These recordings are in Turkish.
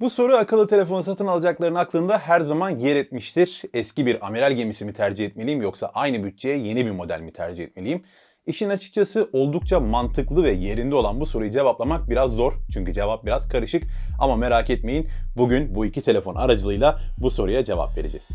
Bu soru akıllı telefon satın alacakların aklında her zaman yer etmiştir. Eski bir amiral gemisi mi tercih etmeliyim yoksa aynı bütçeye yeni bir model mi tercih etmeliyim? İşin açıkçası oldukça mantıklı ve yerinde olan bu soruyu cevaplamak biraz zor. Çünkü cevap biraz karışık. Ama merak etmeyin bugün bu iki telefon aracılığıyla bu soruya cevap vereceğiz.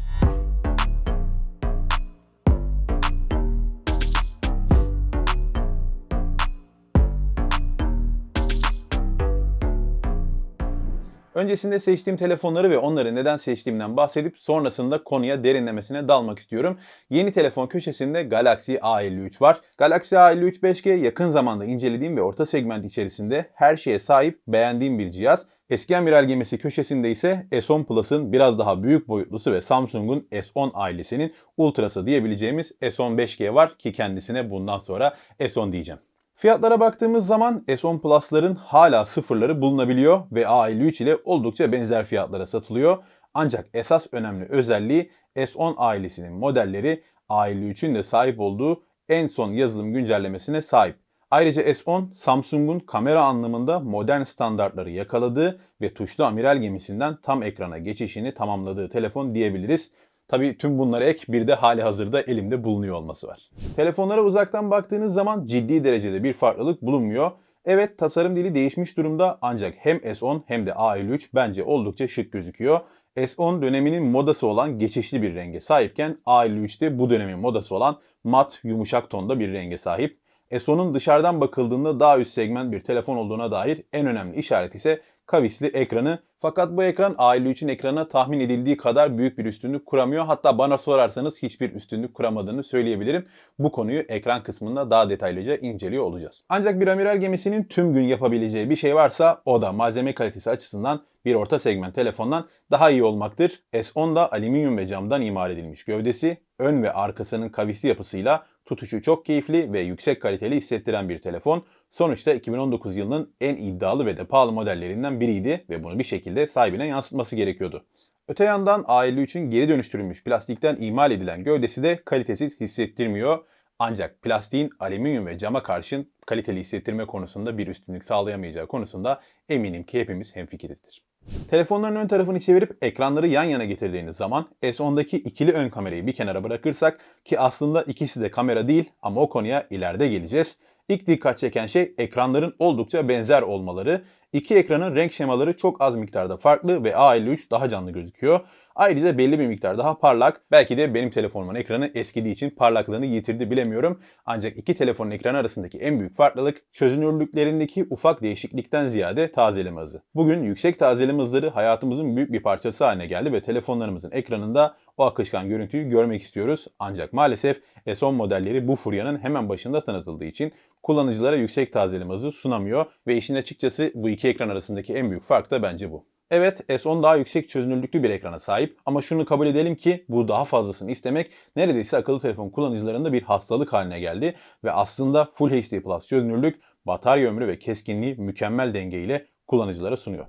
Öncesinde seçtiğim telefonları ve onları neden seçtiğimden bahsedip sonrasında konuya derinlemesine dalmak istiyorum. Yeni telefon köşesinde Galaxy A53 var. Galaxy A53 5G yakın zamanda incelediğim ve orta segment içerisinde her şeye sahip beğendiğim bir cihaz. Eski amiral gemisi köşesinde ise S10 Plus'ın biraz daha büyük boyutlusu ve Samsung'un S10 ailesinin ultrası diyebileceğimiz S10 5G var ki kendisine bundan sonra S10 diyeceğim. Fiyatlara baktığımız zaman S10 Plus'ların hala sıfırları bulunabiliyor ve A53 ile oldukça benzer fiyatlara satılıyor. Ancak esas önemli özelliği S10 ailesinin modelleri A53'ün de sahip olduğu en son yazılım güncellemesine sahip. Ayrıca S10 Samsung'un kamera anlamında modern standartları yakaladığı ve tuşlu amiral gemisinden tam ekrana geçişini tamamladığı telefon diyebiliriz. Tabii tüm bunlara ek bir de hali hazırda elimde bulunuyor olması var. Telefonlara uzaktan baktığınız zaman ciddi derecede bir farklılık bulunmuyor. Evet tasarım dili değişmiş durumda ancak hem S10 hem de A53 bence oldukça şık gözüküyor. S10 döneminin modası olan geçişli bir renge sahipken A53 de bu dönemin modası olan mat yumuşak tonda bir renge sahip. S10'un dışarıdan bakıldığında daha üst segment bir telefon olduğuna dair en önemli işaret ise kavisli ekranı. Fakat bu ekran A53'ün ekranına tahmin edildiği kadar büyük bir üstünlük kuramıyor. Hatta bana sorarsanız hiçbir üstünlük kuramadığını söyleyebilirim. Bu konuyu ekran kısmında daha detaylıca inceliyor olacağız. Ancak bir amiral gemisinin tüm gün yapabileceği bir şey varsa o da malzeme kalitesi açısından bir orta segment telefondan daha iyi olmaktır. S10 da alüminyum ve camdan imal edilmiş gövdesi, ön ve arkasının kavisli yapısıyla tutuşu çok keyifli ve yüksek kaliteli hissettiren bir telefon. Sonuçta 2019 yılının en iddialı ve de pahalı modellerinden biriydi ve bunu bir şekilde sahibine yansıtması gerekiyordu. Öte yandan A53'ün geri dönüştürülmüş plastikten imal edilen gövdesi de kalitesiz hissettirmiyor. Ancak plastiğin alüminyum ve cama karşın kaliteli hissettirme konusunda bir üstünlük sağlayamayacağı konusunda eminim ki hepimiz hemfikirizdir. Telefonların ön tarafını çevirip ekranları yan yana getirdiğiniz zaman S10'daki ikili ön kamerayı bir kenara bırakırsak ki aslında ikisi de kamera değil ama o konuya ileride geleceğiz. İlk dikkat çeken şey ekranların oldukça benzer olmaları. İki ekranın renk şemaları çok az miktarda farklı ve A53 daha canlı gözüküyor. Ayrıca belli bir miktar daha parlak. Belki de benim telefonumun ekranı eskidiği için parlaklığını yitirdi bilemiyorum. Ancak iki telefonun ekranı arasındaki en büyük farklılık çözünürlüklerindeki ufak değişiklikten ziyade tazeleme hızı. Bugün yüksek tazeleme hızları hayatımızın büyük bir parçası haline geldi ve telefonlarımızın ekranında o akışkan görüntüyü görmek istiyoruz. Ancak maalesef S10 modelleri bu furyanın hemen başında tanıtıldığı için kullanıcılara yüksek tazeleme hızı sunamıyor ve işin açıkçası bu iki ekran arasındaki en büyük fark da bence bu. Evet S10 daha yüksek çözünürlüklü bir ekrana sahip ama şunu kabul edelim ki bu daha fazlasını istemek neredeyse akıllı telefon kullanıcılarında bir hastalık haline geldi ve aslında Full HD Plus çözünürlük, batarya ömrü ve keskinliği mükemmel dengeyle kullanıcılara sunuyor.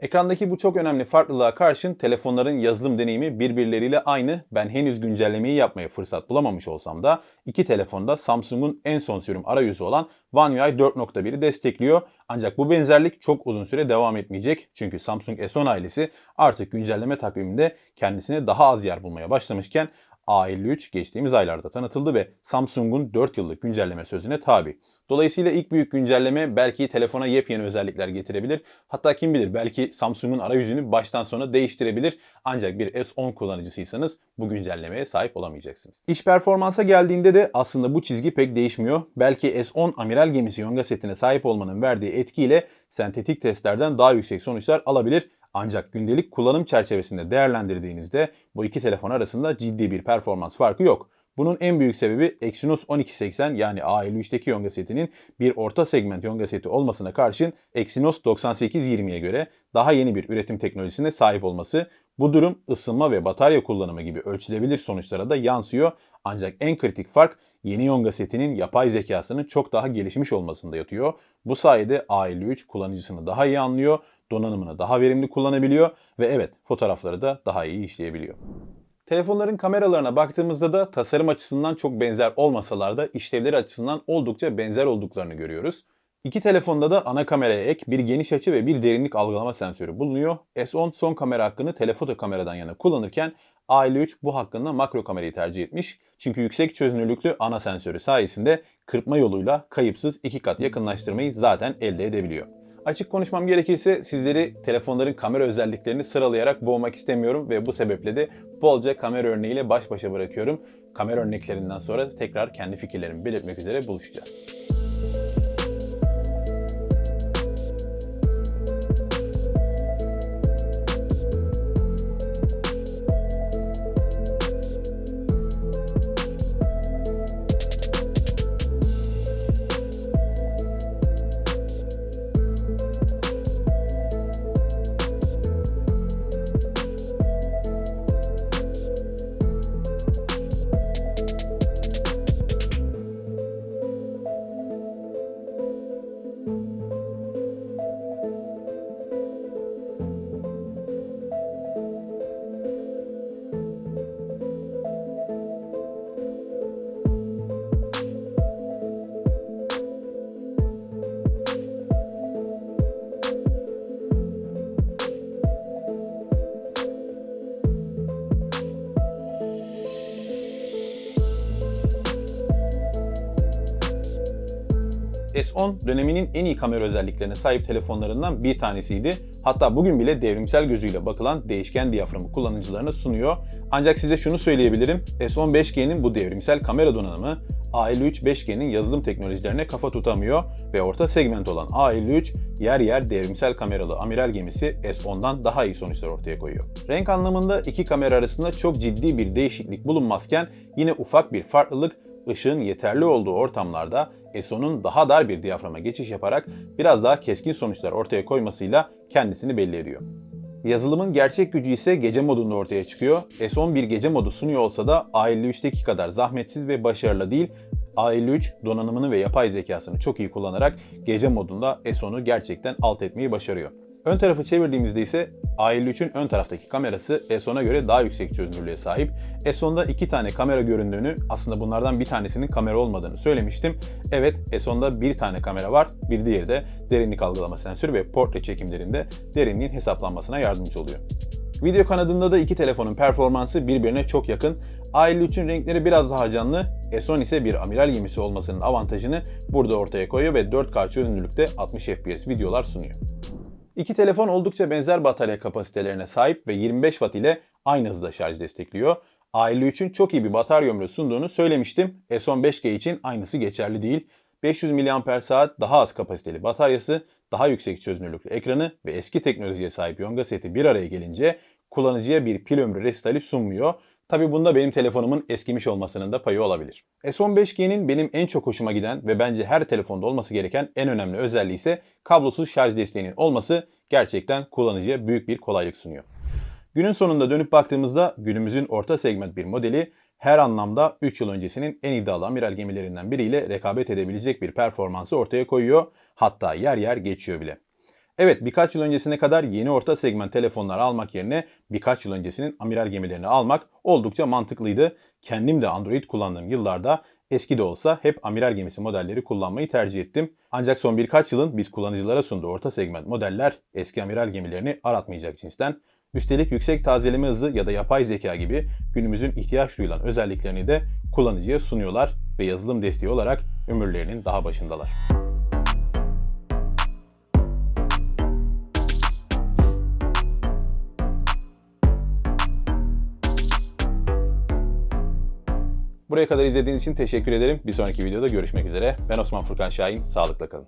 Ekrandaki bu çok önemli farklılığa karşın telefonların yazılım deneyimi birbirleriyle aynı. Ben henüz güncellemeyi yapmaya fırsat bulamamış olsam da iki telefonda Samsung'un en son sürüm arayüzü olan One UI 4.1'i destekliyor. Ancak bu benzerlik çok uzun süre devam etmeyecek. Çünkü Samsung S10 ailesi artık güncelleme takviminde kendisine daha az yer bulmaya başlamışken A53 geçtiğimiz aylarda tanıtıldı ve Samsung'un 4 yıllık güncelleme sözüne tabi. Dolayısıyla ilk büyük güncelleme belki telefona yepyeni özellikler getirebilir. Hatta kim bilir belki Samsung'un arayüzünü baştan sona değiştirebilir. Ancak bir S10 kullanıcısıysanız bu güncellemeye sahip olamayacaksınız. İş performansa geldiğinde de aslında bu çizgi pek değişmiyor. Belki S10 amiral gemisi yonga setine sahip olmanın verdiği etkiyle sentetik testlerden daha yüksek sonuçlar alabilir. Ancak gündelik kullanım çerçevesinde değerlendirdiğinizde bu iki telefon arasında ciddi bir performans farkı yok. Bunun en büyük sebebi Exynos 1280 yani A53'teki yonga setinin bir orta segment yonga seti olmasına karşın Exynos 9820'ye göre daha yeni bir üretim teknolojisine sahip olması. Bu durum ısınma ve batarya kullanımı gibi ölçülebilir sonuçlara da yansıyor. Ancak en kritik fark yeni yonga setinin yapay zekasının çok daha gelişmiş olmasında yatıyor. Bu sayede A53 kullanıcısını daha iyi anlıyor, donanımını daha verimli kullanabiliyor ve evet fotoğrafları da daha iyi işleyebiliyor. Telefonların kameralarına baktığımızda da tasarım açısından çok benzer olmasalar da işlevleri açısından oldukça benzer olduklarını görüyoruz. İki telefonda da ana kameraya ek bir geniş açı ve bir derinlik algılama sensörü bulunuyor. S10 son kamera hakkını telefoto kameradan yana kullanırken A53 bu hakkında makro kamerayı tercih etmiş. Çünkü yüksek çözünürlüklü ana sensörü sayesinde kırpma yoluyla kayıpsız iki kat yakınlaştırmayı zaten elde edebiliyor. Açık konuşmam gerekirse sizleri telefonların kamera özelliklerini sıralayarak boğmak istemiyorum ve bu sebeple de bolca kamera örneğiyle baş başa bırakıyorum. Kamera örneklerinden sonra tekrar kendi fikirlerimi belirtmek üzere buluşacağız. S10 döneminin en iyi kamera özelliklerine sahip telefonlarından bir tanesiydi. Hatta bugün bile devrimsel gözüyle bakılan değişken diyaframı kullanıcılarına sunuyor. Ancak size şunu söyleyebilirim. S10 5G'nin bu devrimsel kamera donanımı A53 5G'nin yazılım teknolojilerine kafa tutamıyor ve orta segment olan A53 yer yer devrimsel kameralı amiral gemisi S10'dan daha iyi sonuçlar ortaya koyuyor. Renk anlamında iki kamera arasında çok ciddi bir değişiklik bulunmazken yine ufak bir farklılık ışığın yeterli olduğu ortamlarda ESO'nun daha dar bir diyaframa geçiş yaparak biraz daha keskin sonuçlar ortaya koymasıyla kendisini belli ediyor. Yazılımın gerçek gücü ise gece modunda ortaya çıkıyor. S10 bir gece modu sunuyor olsa da A53'teki kadar zahmetsiz ve başarılı değil. A53 donanımını ve yapay zekasını çok iyi kullanarak gece modunda S10'u gerçekten alt etmeyi başarıyor. Ön tarafı çevirdiğimizde ise A53'ün ön taraftaki kamerası S10'a göre daha yüksek çözünürlüğe sahip. S10'da iki tane kamera göründüğünü, aslında bunlardan bir tanesinin kamera olmadığını söylemiştim. Evet, S10'da bir tane kamera var, bir diğeri de derinlik algılama sensörü ve portre çekimlerinde derinliğin hesaplanmasına yardımcı oluyor. Video kanadında da iki telefonun performansı birbirine çok yakın. A53'ün renkleri biraz daha canlı, S10 ise bir amiral gemisi olmasının avantajını burada ortaya koyuyor ve 4K çözünürlükte 60 FPS videolar sunuyor. İki telefon oldukça benzer batarya kapasitelerine sahip ve 25 Watt ile aynı hızda şarj destekliyor. A53'ün çok iyi bir batarya ömrü sunduğunu söylemiştim. S10 5G için aynısı geçerli değil. 500 mAh daha az kapasiteli bataryası, daha yüksek çözünürlüklü ekranı ve eski teknolojiye sahip yonga seti bir araya gelince kullanıcıya bir pil ömrü resitali sunmuyor. Tabi bunda benim telefonumun eskimiş olmasının da payı olabilir. S10 5G'nin benim en çok hoşuma giden ve bence her telefonda olması gereken en önemli özelliği ise kablosuz şarj desteğinin olması gerçekten kullanıcıya büyük bir kolaylık sunuyor. Günün sonunda dönüp baktığımızda günümüzün orta segment bir modeli her anlamda 3 yıl öncesinin en iddialı amiral gemilerinden biriyle rekabet edebilecek bir performansı ortaya koyuyor. Hatta yer yer geçiyor bile. Evet birkaç yıl öncesine kadar yeni orta segment telefonlar almak yerine birkaç yıl öncesinin amiral gemilerini almak oldukça mantıklıydı. Kendim de Android kullandığım yıllarda eski de olsa hep amiral gemisi modelleri kullanmayı tercih ettim. Ancak son birkaç yılın biz kullanıcılara sunduğu orta segment modeller eski amiral gemilerini aratmayacak cinsten. Üstelik yüksek tazeleme hızı ya da yapay zeka gibi günümüzün ihtiyaç duyulan özelliklerini de kullanıcıya sunuyorlar ve yazılım desteği olarak ömürlerinin daha başındalar. Buraya kadar izlediğiniz için teşekkür ederim. Bir sonraki videoda görüşmek üzere. Ben Osman Furkan Şahin. Sağlıkla kalın.